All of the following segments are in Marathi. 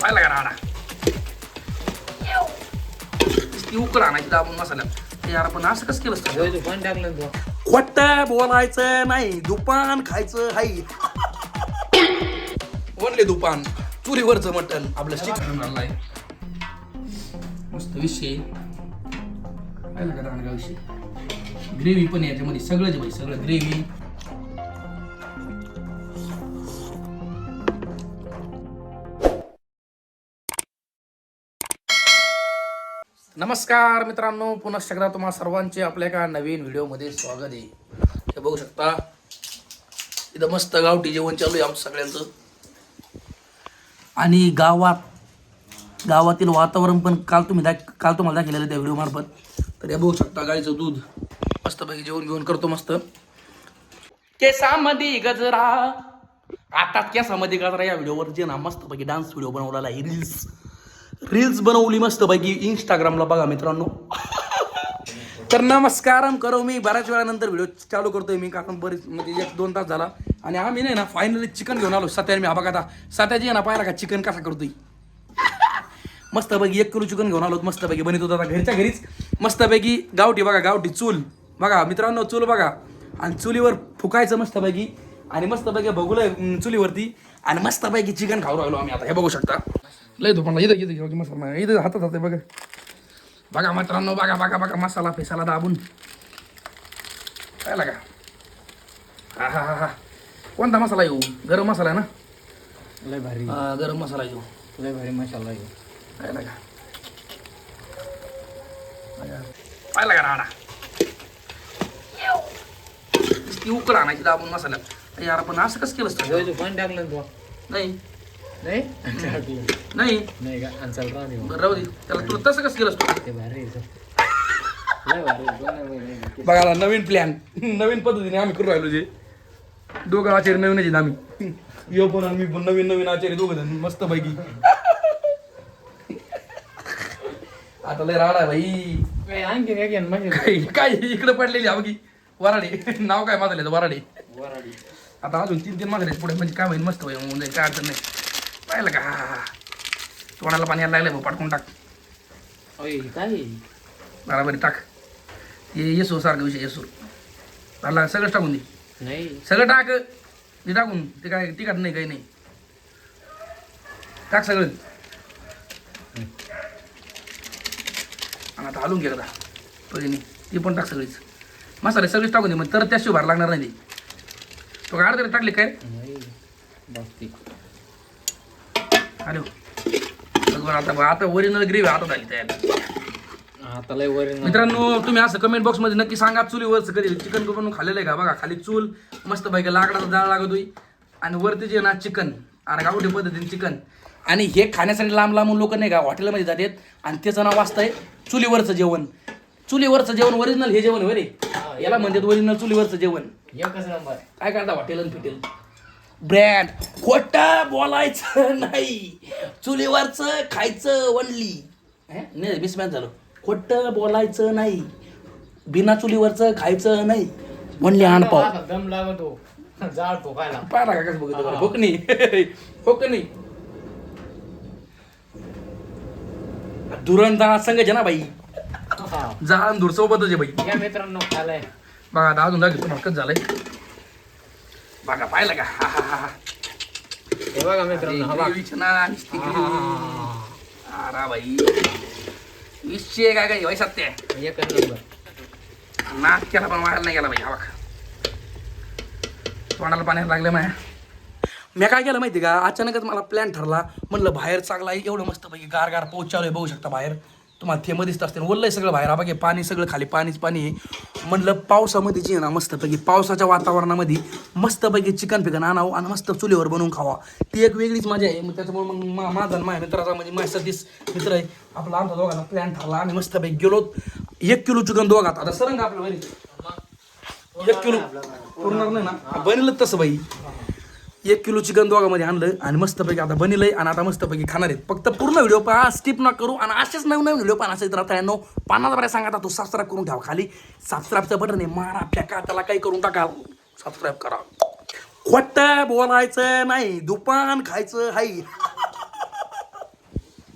पाहिला का राडा ती उकड आणायची दाबून मसाल्यात. ते यार आपण असं कसं केलं असतं? होय, तू पण टाकलं ना तू. खोट बोलायचं नाही दुपान खायचं हाय. वनले दुपान चुलीवरचं मटण आपलं आणलाय मस्त विषय पाहिलं का विषय. ग्रेव्ही पण याच्यामध्ये सगळंच भाई सगळं ग्रेव्ही नमस्कार मित्रांनो पुन्हा एकदा तुम्हा सर्वांचे आपल्या एका नवीन व्हिडिओमध्ये स्वागत आहे. हे बघू शकता इथं मस्त गावठी जेवण चालू आहे आमचं सगळ्यांचं. आणि गावात गावातील वातावरण पण काल तुम्ही दा काल तुम्हाला दाखवलेलं त्या व्हिडिओ मार्फत. तर हे बघू शकता गाईचं दूध मस्तपैकी जेवण घेऊन करतो मस्त. केसामध्ये गजरा. आता केसामध्ये गजरा या व्हिडिओवर जे ना मस्तपैकी डान्स व्हिडिओ बनवलेला आहे रील्स रील्स बनवली मस्तपैकी इंस्टाग्रामला बघा मित्रांनो. तर नमस्कारम करो मी. बऱ्याच वेळानंतर व्हिडिओ चालू करतोय मी कारण बरीच म्हणजे एक दोन तास झाला. आणि आम्ही नाही ना फायनली चिकन घेऊन आलो. सत्याने मी. हा बघा आता सत्याची आहे ना पाहिला का चिकन कसा करतोय? मस्तपैकी एक किलो चिकन घेऊन आलो. मस्तपैकी बनवत होता आता घरच्या घरीच. मस्तपैकी गावठी बघा गावठी चूल. बघा मित्रांनो चूल बघा. आणि चुलीवर फुकायचं मस्तपैकी. आणि मस्तपैकी बघूलं चुलीवरती. आणि मस्तपैकी चिकन खाऊ राहिलो आम्ही आता. हे बघू शकता. लय तो पण इथं इथं घेऊ मसाला इथं हातात हाते बघा. बघा मित्रांनो बघा बघा बघा मसाला फेसाला दाबून. पाहिला का? हा हा हा हा. कोणता मसाला येऊ? गरम मसाला ना? लय भारी. हा, गरम मसाला येऊ. लय भारी मसाला आहे पाहिला का? पाहिला का राडा? ती उकड आणायची दाबून मसाल्यात. यार आपण असं कसं केलं नाही. नाही? नाही. नाही का? आणि चल राहू दे मग. बरं राहू दे. त्याला तुला तसं कसं केलं असतं ते भारी आहे. लय भारी आहे. दोन आहे, नवीन प्लॅन नवीन पद्धतीने आम्ही करू राहिलो जे. दोघं आचार्य नवीन आहेत आम्ही. यो पण आणि मी पण नवीन नवीन आचार्य दोघं जण मस्त पैकी. आता लय राडा आहे भाई काय आणखी काय घेऊन मजा काय काय इकडे पडलेली बघी. वराडे. नाव काय माझं लिहिलं वराडे. वराडी. आता अजून तीन तीन माझं पुढे. म्हणजे काय होईल? मस्त होईल. होऊन जाईल काय अडचण नाही. पाहिलं का? हा हा हा तोंडाला पाणी यायला लागलं भाऊ पाठवून टाक. काय? बराबरी टाक. ये येसूर सारखा विषय येसूर झाला सगळंच टाकून दे. नाही. सगळं टाक. ते टाकून. ते काय तिखट नाही काही नाही. टाक सगळं. आणि आता हलून घे पहिले ती पण टाक सगळीच. मसाले सगळेच टाकून दे मग तर त्याशिवाय भार लागणार नाही ते. गाड तरी टाकले काय? नाही. अरे. बघ आता आता ओरिजिनल ग्रेव्ही आता झाली तयार. आता लय वर मित्रांनो तुम्ही असं कमेंट बॉक्समध्ये नक्की सांगा चुलीवरचं कधी चिकन बनवून खाल्लेलं आहे का? बघा खाली चूल मस्त पैकी लाकडाचा जाळ लागतोय. आणि वरती जे ना चिकन आणि गावठी पद्धतीने चिकन आणि हे खाण्यासाठी लांब लांबून लोक नाही का हॉटेलमध्ये जातात. आणि त्याचं नाव वाचतंय चुलीवरचं जेवण. चुलीवरचं जेवण ओरिजिनल हे जेवण होय रे. याला म्हणतात ओरिजिनल चुलीवरचं जेवण. काय करता हॉटेल आणि फिटेल? ब्रँड. खोटं बोलायचं नाही. चुलीवरचं खायचं वनली नाही मिसमॅच झालं. खोटं बोलायचं नाही. बिना चुलीवरचं खायचं नाही. वनली आणपाव दम लागतो. जाळ ठोकायला. पाहिला का कसं बघितलं होकनी होकनी धुरण संघ ना बाई. जाण धुर सोबतच आहे बाई. या मित्रांनो खालाय. बघा आता अजून दाखवतो तुम्हाला कसं झालंय? बघा पाहिलं का? हा हा हा हा. हे बघा मित्रांनो हा बघा. अरे काय काय वैसात ते एकच नंबर. नाच केला पण नाही गेला बाई हा बघा. तोंडाला पाण्याला लागलं माया. मी काय केलं माहिती का? अचानकच मला प्लॅन ठरला. म्हणलं बाहेर चांगला आहे एवढं मस्त पैकी गार गार पाऊस चालू आहे बघू शकता बाहेर. तुम्हाला थेंब दिसत असते ओललंय सगळं बाहेर. बाकी बघे पाणी सगळं खाली पाणीच पाणी आहे. म्हणलं पावसामध्ये जे आहे ना मस्तपैकी पावसाच्या वातावरणामध्ये मस्तपैकी चिकन फिकन आणावं आणि मस्त चुलीवर बनवून खावा. ती एक वेगळीच मजा आहे. मग त्याच्यामुळे मग मा- माझा माझ्या मित्राचा म्हणजे माझ्या सतीश मित्र आहे. आपला आमचा दोघांना प्लॅन ठरला. आम्ही मस्तपैकी गेलो. एक किलो चिकन दोघात. आता सरंग आपल्या एक किलो. पुरणार नाही ना. बनलं तसं बाई. एक किलो चिकन दोघांमध्ये आणलं आणि मस्तपैकी आता बनलंय आणि आता मस्तपैकी खाणार आहेत. फक्त पूर्ण व्हिडिओ पहा स्किप ना करू आणि असेच नवीन नवीन व्हिडिओ पाहणार असेल तर त्र्याण्णव पानाचा बऱ्या सांगा तो सबस्क्राईब करून ठेवा खाली. सबस्क्राईबचं बटन आहे. मारा फेका त्याला काही करून टाका. सबस्क्राईब करा. खोटं बोलायचं नाही. दुपान खायचं हाय.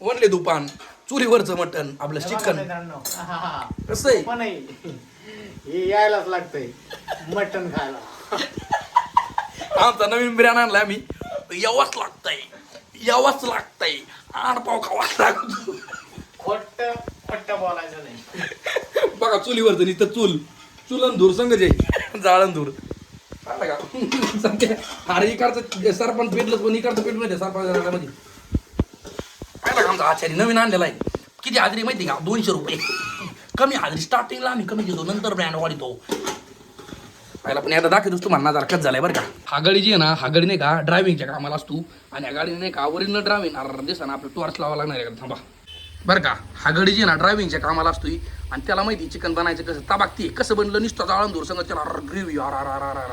वनले दुपान. चुलीवरचं मटण आपलं चिकन. कसं आहे? पण. हे यायलाच लागतंय. मटण खायला. आमचा नवीन बिर्याणी आणला आम्ही. यावाच लागतंय. यावाच लागतंय. आण पाव खावाच लागतो. खोट पट्ट बोलायचं नाही. बघा चुलीवरचं नुसतं चूल चुलन धूर संगच आहे. जाळण धूर का? अरे इकडचं सरपंच पेटलंच पण इकडचं पेटलं नाही सरपंच मध्ये का? आमचा आचारी नवीन आणलेला आहे. किती हाजरी माहिती का? दोनशे रुपये. कमी हाजरी स्टार्टिंगला आम्ही कमी घेतो नंतर ब्रँड वाढतो. पहिला पण आता दाखवतोस तुम्हाला जरा कच झालाय बरं का. हा गाडी जी आहे ना हा गाडी नाही का ड्रायव्हिंगच्या कामाला असतो. आणि या गाडीने नाही का ओरिजिनल ड्रायव्हिंग अरे दिसा ना आपलं टॉर्च लावा लागणार आहे का? थांबा. बरं का हा गाडी जी आहे ना ड्रायव्हिंगच्या कामाला असतो आणि त्याला माहिती चिकन बनायचं कसं ताबागती कसं बनलं नुसतं जाळून दूर सांगत त्याला ग्रेव्ही आर आर आर आर आर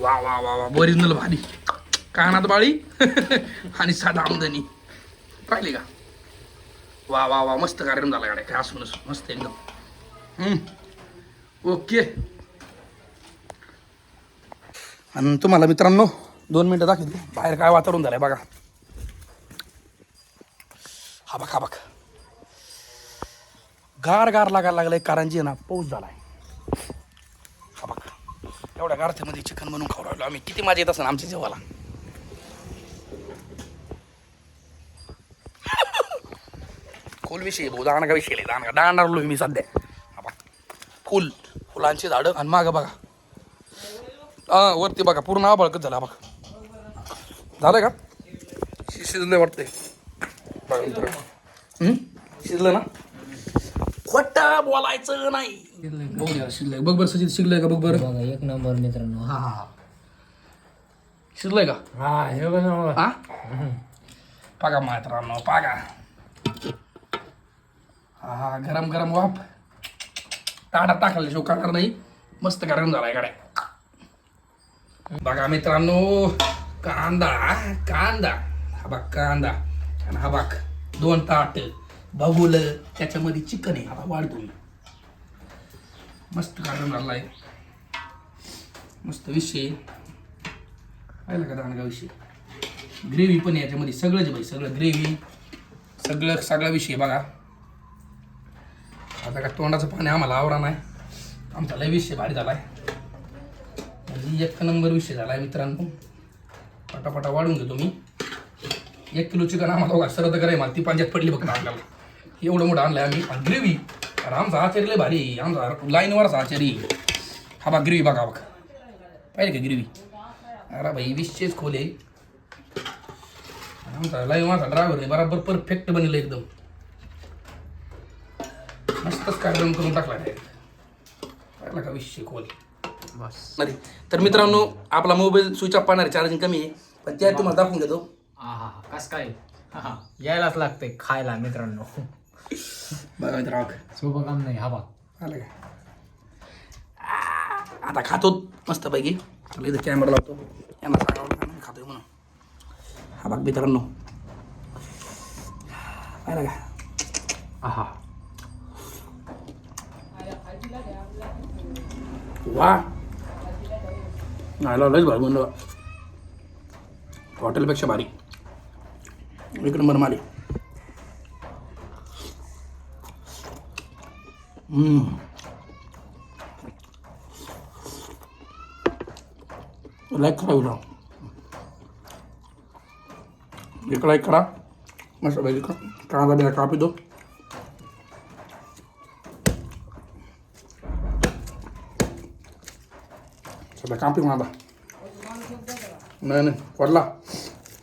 वा वा वा वा ओरिजिनल भारी. कानात बाळी आणि साधा आमदनी. पाहिली का? वा वा वा मस्त कार्यक्रम झाला गाड्या. काय असूनच मस्त एकदम. हम्म. ओके. आणि तुम्हाला मित्रांनो दोन मिनटं दाखवतो. बाहेर काय वातावरण झालंय बघा. हा बघ हा बघ. गार गार लागायला लागलाय कारंजी आहे ना पाऊस झालाय. हा बघ. एवढ्या गारथ्यामध्ये चिकन बनवून खाऊ राहिलो आम्ही. किती मजा येत असं आमच्या जेवाला फुल विषय भाऊ दांडगा विषय लय, दांडगा. दांडारलो मी सध्या. हा बघ. फुल. फुलांची झाडं. आणि मागं बघा. हा वरती बघा पूर्ण आबळकच झाला बघा. झालं का? शि- शिजलंय वाटतंय. बघा मित्रांनो. हम्म? शिजलं ना? खोटं बोलायचं नाही. शिजलंय. बघ बरं सजित शिजलंय का? बघ बरं. बघा एक नंबर मित्रांनो. हा हा शिजलंय का? हा हे बघा हा पागा मित्रांनो पागा. हा हा गरम गरम वाप ताटात टाकले शिव काढणार नाही. मस्त गरम झालाय गाड्या. बघा मित्रांनो कांदा कांदा हा बघ कांदा आणि हा बघ दोन ताट. बघुल त्याच्यामध्ये चिकन आहे. आता वाढतो मस्त काढून आहे मस्त विषय पाहिलं का दांडगा विषय? ग्रेव्ही पण याच्यामध्ये. सगळंच भाई सगळं ग्रेव्ही सगळं सगळा विषय बघा. आता का तोंडाचं पाणी आम्हाला आवरा नाही. आमचा लय विषय भारी आहे म्हणजे एक नंबर विषय झाला आहे मित्रांनो. पटापटा वाढून घेतो मी. एक किलो चिकन आम्हाला बघा सरद कराय मला ती पांच्यात पडली बघा आपल्याला. एवढं मोठं आणलं आम्ही. आणि ग्रेव्ही अरे आमचा आचार्य लय भारी आमचा लाईनवरच आचारी हा बा ग्रेव्ही बघा बघा. पाहिजे का ग्रेव्ही? अरे भाई विषयच खोले आमचा लाईव्ह माझा ड्रायव्हर आहे. बराबर परफेक्ट बनलं एकदम. मस्तच कार्यक्रम करून टाकला डायरेक्ट पाहिला का विषय खोले? नाही तर मित्रांनो आपला मोबाईल स्विच ऑफ पाहणार चार्जिंग कमी आहे पण त्या तुम्हाला दाखवून देतो. हा हा कस काय? हा, हा. यायलाच लागतंय खायला मित्रांनो. बघा सोपं काम नाही हा बा आलं काय आता खातो मस्तपैकी. तुला इथं कॅमेरा लावतो. यांना सांगावं खातोय म्हणून. हा बघ मित्रांनो. पाहिलं का? आहा. वा. नाही लयच भारी म्हणलं हॉटेलपेक्षा भारी. एक नंबर मारी लाईक करा व्हिडिओ एक लाईक करा मस्त पाहिजे कांदा बिना कापी दो. सध्या कापी कांदा नाही नाही पडला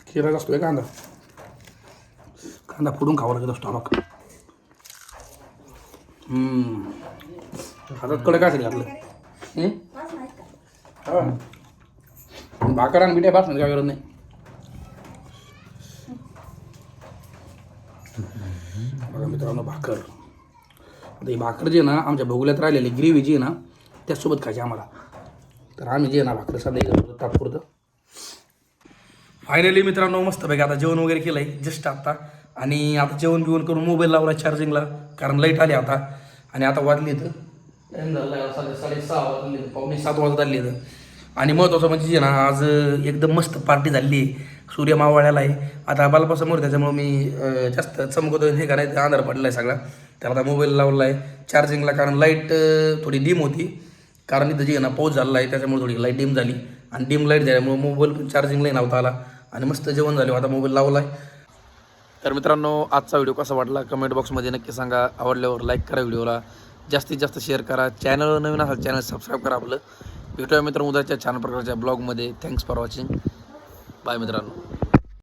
खिरायचा असतो आहे कांदा कांदा फोडून खावा लागत असतो बघ हम्म. हातात कडे काय घातलं हम्म? भाकर आणि मिठ्या भासणार काय करत नाही बघा मित्रांनो भाकर आता ही भाकर जी आहे ना आमच्या भोगल्यात राहिलेली ग्रेव्ही जी आहे ना त्यासोबत खायची आम्हाला तर आम्ही जे भाकरी ना सध्या करतो तात्पुरतं. फायनली मित्रांनो मस्त पैकी आता जेवण वगैरे केलंय जस्ट आता. आणि आता जेवण बिवण करून मोबाईल लावला चार्जिंगला कारण लाइट आली आता. आणि आता वाजली तर साडे साडेसहा वाजले पावणे सात वाजत आली तर आणि महत्त्वाचं म्हणजे जे ना आज एकदम मस्त पार्टी झाली. आहे सूर्य मावळ्याला आहे. आता बालपासमोर त्याच्यामुळे मी जास्त चमकतो हे का नाही अंधार पडला आहे सगळा. त्याला आता मोबाईल लावला आहे चार्जिंगला कारण लाइट थोडी डिम होती. कारण इथं जे ना पाऊस झाला आहे त्याच्यामुळे थोडी लाइट डिम झाली. आणि डिम लाइट झाल्यामुळे मोबाईल पण चार्जिंगलाही नव्हता आला. आणि मस्त जेवण झालं आता मोबाईल लावला आहे तर मित्रांनो आजचा व्हिडिओ कसा वाटला? कमेंट बॉक्समध्ये नक्की सांगा. आवडल्यावर लाईक करा व्हिडिओला. जास्तीत जास्त शेअर करा. चॅनल नवीन असाल चॅनल सबस्क्राईब करा आपलं. भेटूया मित्रांनो उद्याच्या छान प्रकारच्या ब्लॉगमध्ये थँक्स फॉर वॉचिंग बाय मित्रांनो.